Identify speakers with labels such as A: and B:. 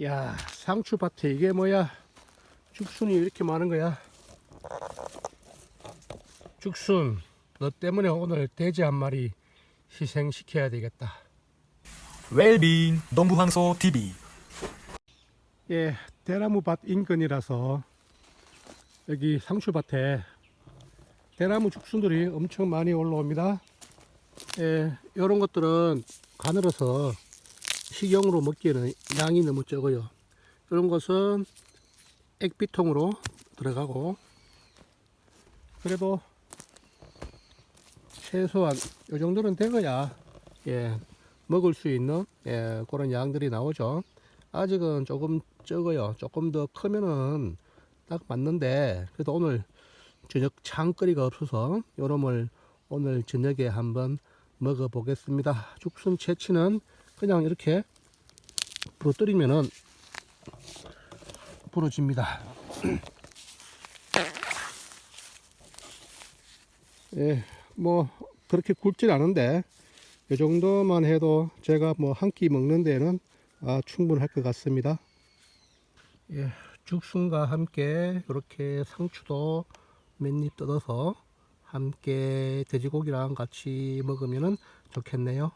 A: 야 상추밭에 이게 뭐야? 죽순이 이렇게 많은 거야. 죽순 너 때문에 오늘 돼지 한 마리 희생시켜야 되겠다.
B: 웰빙 농부황소 TV
A: 예 대나무밭 인근이라서 여기 상추밭에 대나무 죽순들이 엄청 많이 올라옵니다. 예 이런 것들은 가늘어서 식용으로 먹기에는 양이 너무 적어요. 이런 것은 액비통으로 들어가고 그래도 최소한 이 정도는 되어야 예 먹을 수 있는 예 그런 양들이 나오죠. 아직은 조금 적어요. 조금 더 크면은 딱 맞는데 그래도 오늘 저녁 창거리가 없어서 요놈을 오늘 저녁에 한번 먹어 보겠습니다. 죽순 채취는 그냥 이렇게 부러뜨리면은 부러집니다 예, 뭐 그렇게 굵진 않은데 이 정도만 해도 제가 뭐 한 끼 먹는 데는 아, 충분할 것 같습니다. 예, 죽순과 함께 이렇게 상추도 맨입 뜯어서 함께 돼지고기랑 같이 먹으면 좋겠네요.